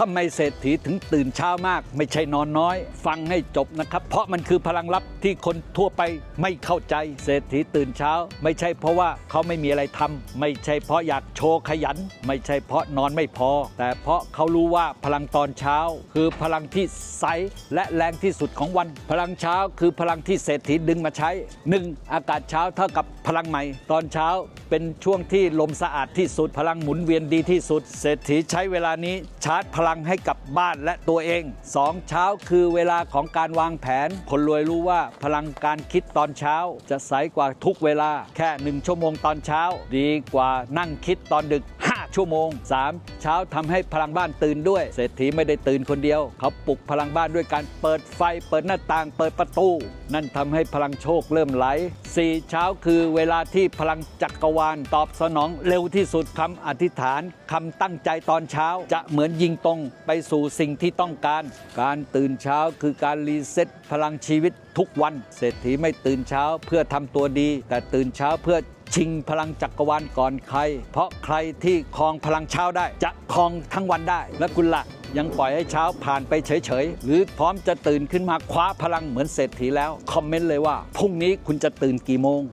ทำไมเศรษฐีถึงตื่นเช้ามาก ไม่ใช่นอนน้อย ฟังให้จบนะครับ เพราะมันคือพลังลับที่คนทั่วไปไม่เข้าใจ เศรษฐีตื่นเช้า ไม่ใช่เพราะว่าเขาไม่มีอะไรทำไม่ใช่เพราะอยากโชว์ขยัน ไม่ใช่เพราะนอนไม่พอ แต่เพราะเขารู้ว่าพลังตอนเช้า คือพลังที่ใสและแรงที่สุดของวัน พลังเช้าคือพลังที่เศรษฐีดึงมาใช้ 1. อากาศเช้าเท่ากับพลังใหม่ ตอนเช้าเป็นช่วงที่ลมสะอาดที่สุด พลังหมุนเวียนดีที่สุด เศรษฐีใช้เวลานี้ชาร์จพลังลังให้กับบ้านและตัวเอง 2. เช้าคือเวลาของการวางแผน คนรวยรู้ว่าพลังการคิดตอนเช้า จะใสกว่าทุกเวลาแค่หนึ่งชั่วโมงตอนเช้า ดีกว่านั่งคิดตอนดึก ชั่วโมง 3. เช้าทำให้พลังบ้านตื่นด้วย เศรษฐีไม่ได้ตื่นคนเดียว เขาปลุกพลังบ้านด้วยการเปิดไฟ เปิดหน้าต่าง เปิดประตู นั่นทำให้พลังโชคเริ่มไหล 4. เช้าคือเวลาที่พลังจักรวาลตอบสนองเร็วที่สุดคำอธิษฐานคำตั้งใจตอนเช้า จะเหมือนยิงตรงไปสู่สิ่งที่ต้องการ การตื่นเช้าคือการรีเซ็ตพลังชีวิตทุกวัน เศรษฐีไม่ตื่นเช้าเพื่อทำตัวดี แต่ตื่นเช้าเพื่อ ชิงพลังจักรวาลก่อนใคร เพราะใครที่ครองพลังเช้าได้ จะครองทั้งวันได้ และคุณละยังปล่อยให้เช้าผ่านไปเฉยๆ หรือพร้อมจะตื่นขึ้นมาคว้าพลังเหมือนเศรษฐีแล้ว คอมเมนต์เลยว่าพรุ่งนี้คุณจะตื่นกี่โมง